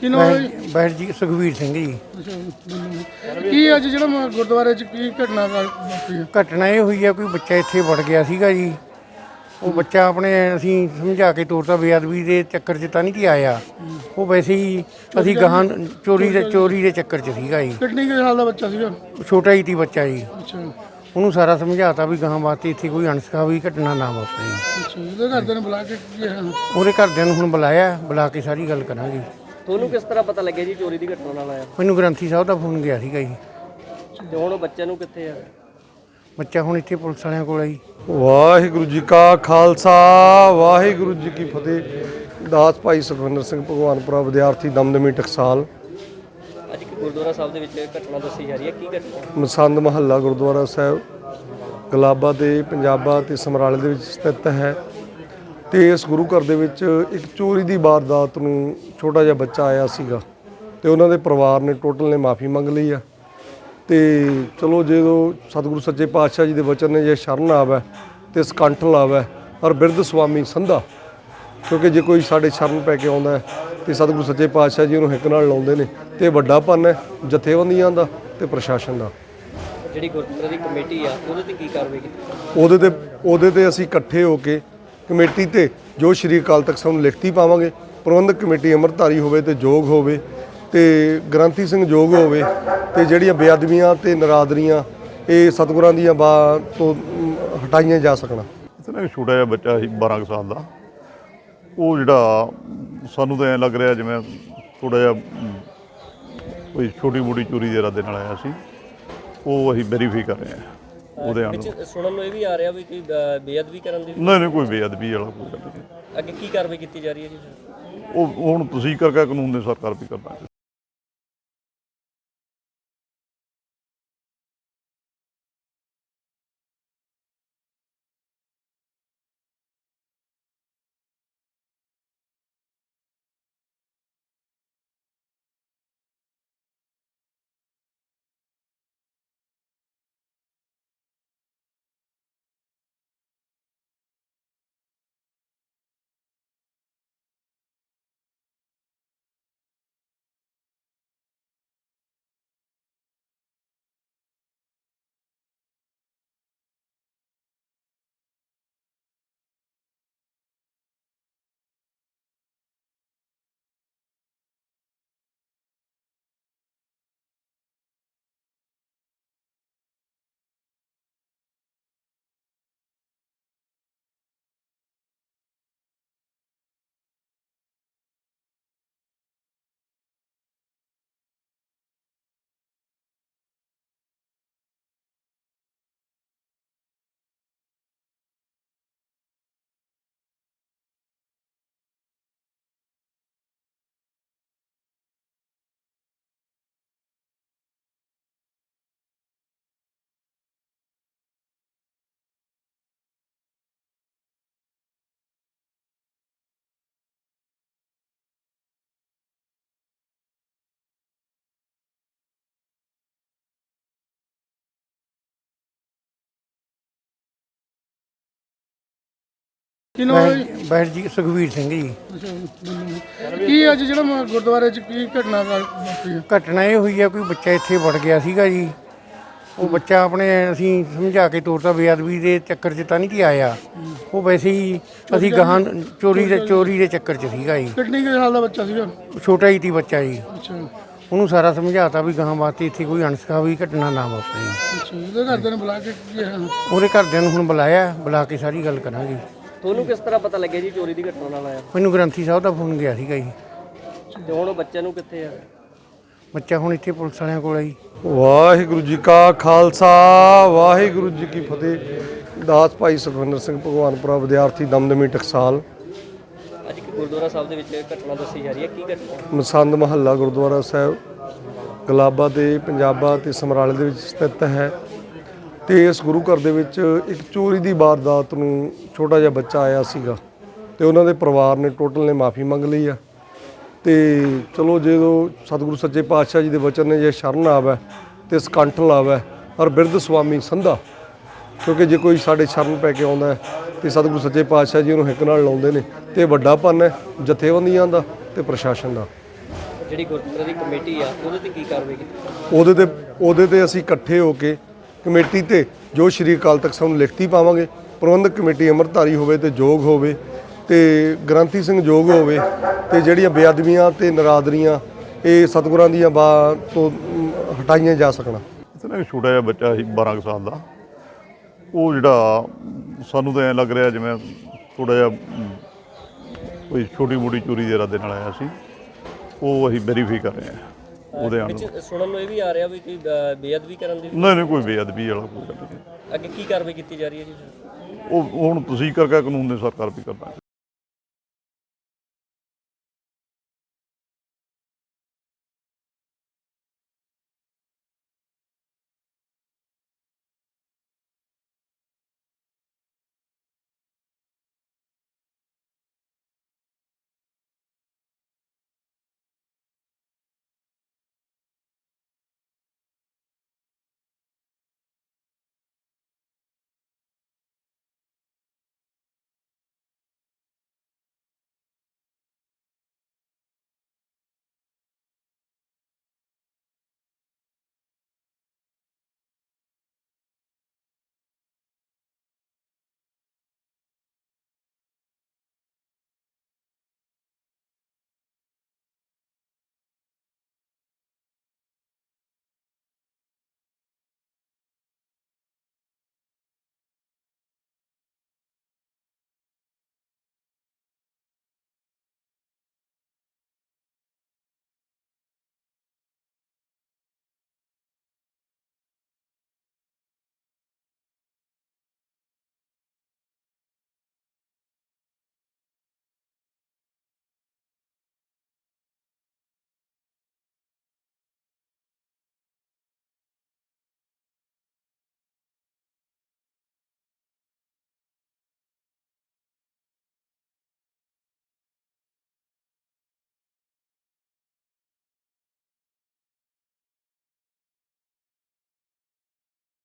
ਕੀ ਨਾਮ ਹੈ ਜੀ? ਬੈਠ ਜੀ ਸੁਖਵੀਰ ਸਿੰਘ ਜੀ। ਅੱਛਾ, ਕੀ ਅੱਜ ਜਿਹੜਾ ਮ- ਗੁਰਦੁਆਰੇ ਚ ਕੀ ਘਟਨਾ ਵਾ- ਵਾਪਰੀ ਘਟਨਾ ਇਹ ਹੋਈ ਆ ਕੋਈ ਬੱਚਾ ਇੱਥੇ ਵੜ ਗਿਆ ਸੀਗਾ ਜੀ। ਉਹ ਬੱਚਾ ਆਪਣੇ ਅਸੀਂ ਸਮਝਾ ਕੇ ਤੋਰਤਾ ਬੇਅਦਬੀ ਦੇ ਚੱਕਰ 'ਚ ਤਾਂ ਨਹੀਂ ਕਿ ਆਇਆ। ਉਹ ਵੈਸੇ ਹੀ ਅਸੀਂ ਗਾਹਾਂ ਚੋਰੀ ਦੇ ਚੋਰੀ ਦੇ ਚੱਕਰ 'ਚ ਸੀਗਾ ਜੀ। ਕਿੰਨੀ ਕੁ ਸਾਲ ਦਾ ਬੱਚਾ ਸੀਗਾ? ਛੋਟਾ ਹੀ ਸੀ ਬੱਚਾ ਜੀ। ਅੱਛਾ। ਉਹਨੂੰ ਸਾਰਾ ਸਮਝਾਤਾ ਵੀ ਗਾਹਾਂ ਵਾਸਤੇ ਇੱਥੇ ਕੋਈ ਅਣਸਖਾਵੀ ਘਟਨਾ ਨਾ ਵਾਪਰੇ। ਅੱਛਾ ਇਹਦੇ ਘਰਦਿਆਂ ਨੇ ਬੁਲਾ ਕੇ ਕੀ ਹੈ ਉਹਦੇ ਘਰਦਿਆਂ ਨੂੰ ਹੁਣ ਬੁਲਾਇਆ ਬੁਲਾ ਕੇ ਸਾਰੀ ਗੱਲ ਕਰਾਂਗੇ। ਤੁਹਾਨੂੰ ਕਿਸ ਤਰ੍ਹਾਂ ਪਤਾ ਲੱਗਿਆ ਜੀ ਚੋਰੀ ਦੀ ਘਟਨਾ ਨਾਲ ਆਇਆ? ਮੈਨੂੰ ਗ੍ਰੰਥੀ ਸਾਹਿਬ ਦਾ ਫੋਨ ਗਿਆ ਸੀਗਾ ਜੀ। ਤੇ ਹੁਣ ਉਹ ਬੱਚੇ ਨੂੰ ਕਿੱਥੇ ਆ? ਬੱਚਾ ਹੁਣ ਇੱਥੇ ਪੁਲਿਸ ਵਾਲਿਆਂ ਕੋਲ ਜੀ। ਵਾਹਿਗੁਰੂ ਜੀ ਕਾ ਖਾਲਸਾ ਵਾਹਿਗੁਰੂ ਜੀ ਕੀ ਫਤਿਹ। ਦਾਸ ਭਾਈ ਸੁਖਵਿੰਦਰ ਸਿੰਘ ਭਗਵਾਨਪੁਰਾ ਵਿਦਿਆਰਥੀ ਦਮਦਮੀ ਟਕਸਾਲ। ਅੱਜ ਇੱਕ ਗੁਰਦੁਆਰਾ ਸਾਹਿਬ ਦੇ ਵਿੱਚ ਘਟਨਾ ਦੱਸੀ ਜਾ ਰਹੀ ਹੈ। ਕੀ ਘਟਨਾ? ਮਸੰਦ ਮਹੱਲਾ ਗੁਰਦੁਆਰਾ ਸਾਹਿਬ ਗਲਾਬਾ ਤੇ ਪੰਜਾਬਾ ਤੇ ਸਮਰਾਲੇ ਦੇ ਵਿੱਚ ਸਥਿਤ ਹੈ। ਤੇ ਇਸ ਗੁਰੂ ਘਰ ਦੇ ਵਿੱਚ ਇੱਕ ਚੋਰੀ ਦੀ ਵਾਰਦਾਤ ਨੂੰ ਛੋਟਾ ਜਿਹਾ ਬੱਚਾ ਆਇਆ ਸੀਗਾ ਤੇ ਉਹਨਾਂ ਦੇ ਪਰਿਵਾਰ ਨੇ ਟੋਟਲ ਨੇ ਮਾਫੀ ਮੰਗ ਲਈ ਆ। ਤੇ ਚਲੋ ਜਦੋਂ ਸਤਿਗੁਰੂ ਸੱਚੇ ਪਾਤਸ਼ਾਹ ਜੀ ਦੇ ਵਚਨ ਨੇ ਜੇ ਸ਼ਰਨ ਆਵੈ ਤੇ ਸਕੰਠ ਲਾਵੈ ਔਰ ਬਿਰਧ ਸੁਆਮੀ ਸੰਧਾ ਕਿਉਂਕਿ ਜੇ ਕੋਈ ਸਾਡੇ ਸ਼ਰਨ ਪੈ ਕੇ ਆਉਂਦਾ ਤੇ ਸਤਿਗੁਰੂ ਸੱਚੇ ਪਾਤਸ਼ਾਹ ਜੀ ਉਹਨੂੰ ਹਿੱਕ ਨਾਲ ਲਾਉਂਦੇ ਨੇ ਤੇ ਵੱਡਾ ਪੰਨ ਹੈ ਜਥੇਬੰਦੀਆਂ ਦਾ ਤੇ ਪ੍ਰਸ਼ਾਸਨ ਦਾ। ਜਿਹੜੀ ਗੁਰਦੁਆਰੇ ਦੀ ਕਮੇਟੀ ਆ ਉਹਦੇ ਤੇ ਕੀ ਕਾਰਵਾਈ ਕੀਤੀ? ਉਹਦੇ ਤੇ ਉਹਦੇ ਤੇ ਅਸੀਂ ਇਕੱਠੇ ਹੋ ਕੇ ਕਮੇਟੀ ਤੇ ਜੋ ਸ਼੍ਰੀ ਅਕਾਲ ਤਖਤ ਸਾਹਿਬ ਨੂੰ ਲਿਖਤੀ ਪਾਵਾਂਗੇ, ਪ੍ਰਬੰਧਕ ਕਮੇਟੀ ਅੰਮ੍ਰਿਤਧਾਰੀ ਹੋਵੇ ਤੇ ਯੋਗ ਹੋਵੇ ਤੇ ਗ੍ਰੰਥੀ ਸਿੰਘ ਯੋਗ ਹੋਵੇ ਤੇ ਜਿਹੜੀਆਂ ਬੇਅਦਬੀਆਂ ਤੇ ਨਰਾਦਰੀਆਂ, ਇਹ ਸਤਿਗੁਰਾਂ ਦੀਆਂ ਬਾ ਤੋਂ ਹਟਾਈਆਂ ਜਾ ਸਕਣ। ਇੱਥੇ ਨਾ ਇੱਕ ਛੋਟਾ ਜਿਹਾ ਬੱਚਾ ਸੀ 12 ਕੁ ਸਾਲ ਦਾ। ਉਹ ਜਿਹੜਾ ਸਾਨੂੰ ਤਾਂ ਐਂ ਲੱਗ ਰਿਹਾ ਜਿਵੇਂ ਥੋੜਾ ਜਿਹਾ, ਕੋਈ ਛੋਟੀ ਮੋਟੀ ਚੋਰੀ ਦੇ ਇਰਾਦੇ ਨਾਲ ਆਇਆ ਸੀ। ਉਹ ਅਸੀਂ ਵੈਰੀਫਾਈ ਕਰ ਰਹੇ ਹਾਂ। ਉਹਦੇ ਆਣ ਵਿੱਚ ਸੁਣਨ ਨੂੰ ਇਹ ਵੀ ਆ ਰਿਹਾ ਵੀ ਕੋਈ ਬੇਅਦਬੀ ਕਰਨ ਦੀ ਨਹੀਂ ਨਹੀਂ ਕੋਈ ਬੇਅਦਬੀ ਵਾਲਾ ਕੋਈ ਗੱਲ ਨਹੀਂ। ਅੱਗੇ ਕੀ ਕਾਰਵਾਈ ਕੀਤੀ ਜਾ ਰਹੀ ਹੈ ਜੀ? ਉਹ ਹੁਣ ਤੁਸੀਂ ਕਰਕੇ ਕਾਨੂੰਨ ਦੇ ਸਰਕਾਰ ਵੀ ਕਰਨਾ ਕੀ ਨਾਮ ਹੈ ਜੀ? ਬੈਠ ਜੀ ਸੁਖਵੀਰ ਸਿੰਘ ਜੀ। ਅੱਛਾ, ਮੈਨੂੰ- ਕੀ ਅੱਜ ਜਿਹੜਾ ਮ- ਗੁਰਦੁਆਰੇ ਚ ਕੀ ਘਟਨਾ ਵਾ- ਵਾਪਰੀ ਹੈ ਘਟਨਾ ਇਹ ਹੋਈ ਆ ਕੋਈ ਬੱਚਾ ਇੱਥੇ ਵੜ ਗਿਆ ਸੀਗਾ ਜੀ। ਉਹ ਬੱਚਾ ਆਪਣੇ ਅਸੀਂ ਸਮਝਾ ਕੇ ਤੋਰਤਾ ਬੇਅਦਬੀ ਦੇ ਚੱਕਰ 'ਚ ਤਾਂ ਨਹੀਂ ਕਿ ਆਇਆ। ਉਹ ਵੈਸੇ ਹੀ ਅਸੀਂ ਗਾਹਾਂ ਚੋਰੀ ਦੇ ਚੋਰੀ। ਦੇ ਚੱਕਰ 'ਚ ਸੀਗਾ ਜੀ। ਕਿੰਨੀ ਕੁ ਸਾਲ ਦਾ ਬੱਚਾ ਸੀਗਾ? ਛੋਟਾ ਹੀ ਸੀ ਬੱਚਾ ਜੀ। ਅੱਛਾ। ਉਹਨੂੰ ਸਾਰਾ ਸਮਝਾਤਾ ਵੀ ਗਾਹਾਂ ਵਾਸਤੇ ਇੱਥੇ ਕੋਈ ਅਣਸਖਾਵੀ ਘਟਨਾ ਨਾ ਵਾਪਰੇ। ਅੱਛਾ ਇਹਦੇ ਘਰਦਿਆਂ ਨੇ ਬੁਲਾ ਕੇ ਕੀ ਹੈ ਉਹਦੇ ਘਰਦਿਆਂ ਨੂੰ ਹੁਣ ਬੁਲਾਇਆ ਬੁਲਾ ਕੇ ਸਾਰੀ ਗੱਲ ਕਰਾਂਗੇ। ਤੁਹਾਨੂੰ ਕਿਸ ਤਰ੍ਹਾਂ ਪਤਾ ਲੱਗਿਆ ਜੀ ਚੋਰੀ ਦੀ ਘਟਨਾ ਨਾਲ ਆਇਆ? ਮੈਨੂੰ ਗ੍ਰੰਥੀ ਸਾਹਿਬ ਦਾ ਫੋਨ ਗਿਆ ਸੀਗਾ ਜੀ। ਤੇ ਹੁਣ ਉਹ ਬੱਚੇ ਨੂੰ ਕਿੱਥੇ ਆ? ਬੱਚਾ ਹੁਣ ਇੱਥੇ ਪੁਲਿਸ ਵਾਲਿਆਂ ਕੋਲ ਆ ਜੀ। ਵਾਹਿਗੁਰੂ ਜੀ ਕਾ ਖਾਲਸਾ ਵਾਹਿਗੁਰੂ ਜੀ ਕੀ ਫਤਿਹ। ਦਾਸ ਭਾਈ ਸੁਖਵਿੰਦਰ ਸਿੰਘ ਭਗਵਾਨਪੁਰਾ ਵਿਦਿਆਰਥੀ ਦਮਦਮੀ ਟਕਸਾਲ। ਅੱਜ ਇੱਕ ਗੁਰਦੁਆਰਾ ਸਾਹਿਬ ਦੇ ਵਿੱਚ ਘਟਨਾ ਦੱਸੀ ਜਾ ਰਹੀ ਹੈ। ਕੀ ਘਟਨਾ? ਮਸੰਦ ਮਹੱਲਾ ਗੁਰਦੁਆਰਾ ਸਾਹਿਬ ਗਲਾਬਾ ਤੇ ਪੰਜਾਬਾ ਤੇ ਸਮਰਾਲੇ ਦੇ ਵਿੱਚ ਸਥਿਤ ਹੈ। ਤੇ ਇਸ ਗੁਰੂ ਘਰ ਦੇ ਵਿੱਚ ਇੱਕ ਚੋਰੀ ਦੀ ਵਾਰਦਾਤ ਨੂੰ ਛੋਟਾ ਜਿਹਾ ਬੱਚਾ ਆਇਆ ਸੀਗਾ ਤੇ ਉਹਨਾਂ ਦੇ ਪਰਿਵਾਰ ਨੇ ਟੋਟਲ ਨੇ ਮਾਫੀ ਮੰਗ ਲਈ ਆ। ਤੇ ਚਲੋ ਜਦੋਂ ਸਤਿਗੁਰੂ ਸੱਚੇ ਪਾਤਸ਼ਾਹ ਜੀ ਦੇ ਵਚਨ ਨੇ ਜੇ ਸ਼ਰਨ ਆਵੈ ਤੇ ਸਕੰਠ ਲਾਵੈ ਔਰ ਬਿਰਧ ਸੁਆਮੀ ਸੰਧਾ ਕਿਉਂਕਿ ਜੇ ਕੋਈ ਸਾਡੇ ਸ਼ਰਨ ਪੈ ਕੇ ਆਉਂਦਾ ਤੇ ਸਤਿਗੁਰੂ ਸੱਚੇ ਪਾਤਸ਼ਾਹ ਜੀ ਉਹਨੂੰ ਹਿੱਕ ਨਾਲ ਲਾਉਂਦੇ ਨੇ ਤੇ ਵੱਡਾ ਪੰਨ ਹੈ ਜਥੇਬੰਦੀਆਂ ਦਾ ਤੇ ਪ੍ਰਸ਼ਾਸਨ ਦਾ। ਜਿਹੜੀ ਗੁਰਦੁਆਰਾ ਦੀ ਕਮੇਟੀ ਆ ਉਹਦੇ ਤੇ ਕੀ ਕਾਰਵਾਈ ਕੀਤੀ? ਉਹਦੇ ਤੇ ਉਹਦੇ ਤੇ ਅਸੀਂ ਇਕੱਠੇ ਹੋ ਕੇ ਕਮੇਟੀ ਤੇ ਜੋ ਸ਼੍ਰੀ ਅਕਾਲ ਤਖਤ ਸਾਹਿਬ ਨੂੰ ਲਿਖਤੀ ਪਾਵਾਂਗੇ ਪ੍ਰਬੰਧਕ ਕਮੇਟੀ ਅੰਮ੍ਰਿਤਧਾਰੀ ਹੋਵੇ ਤੇ ਯੋਗ ਹੋਵੇ ਤੇ ਗ੍ਰੰਥੀ ਸਿੰਘ ਯੋਗ ਹੋਵੇ ਤੇ ਜਿਹੜੀਆਂ ਬੇਅਦਬੀਆਂ ਤੇ ਨਰਾਦਰੀਆਂ ਇਹ ਸਤਿਗੁਰਾਂ ਦੀਆਂ ਬਾ ਤੋਂ ਹਟਾਈਆਂ ਜਾ ਸਕਣ। ਇੱਥੇ ਨਾ ਇੱਕ ਛੋਟਾ ਜਿਹਾ ਬੱਚਾ ਸੀ 12 ਕੁ ਸਾਲ ਦਾ। ਉਹ ਜਿਹੜਾ ਸਾਨੂੰ ਤਾਂ ਐਂ ਲੱਗ ਰਿਹਾ ਜਿਵੇਂ ਥੋੜਾ ਜਿਹਾ ਕੋਈ ਛੋਟੀ ਮੋਟੀ ਚੋਰੀ ਦੇ ਇਰਾਦੇ ਨਾਲ ਆਇਆ ਸੀ। ਉਹ ਅਸੀਂ ਵੈਰੀਫਾਈ ਕਰ ਰਹੇ ਹਾਂ ਉਹਦੇ ਆਣ ਵਿੱਚ ਸੁਣਨ ਨੂੰ ਇਹ ਵੀ ਆ ਰਿਹਾ ਵੀ ਕੋਈ ਬੇਅਦਬੀ ਕਰਨ ਦੀ ਨਹੀਂ ਨਹੀਂ ਕੋਈ ਬੇਅਦਬੀ ਵਾਲਾ ਕੋਈ ਗੱਲ ਨਹੀਂ। ਅੱਗੇ ਕੀ ਕਾਰਵਾਈ ਕੀਤੀ ਜਾ ਰਹੀ ਹੈ ਜੀ? ਉਹ ਹੁਣ ਤੁਸੀਂ ਕਰਕੇ ਕਾਨੂੰਨ ਦੇ ਸਰਕਾਰ ਵੀ ਕਰਨਾ।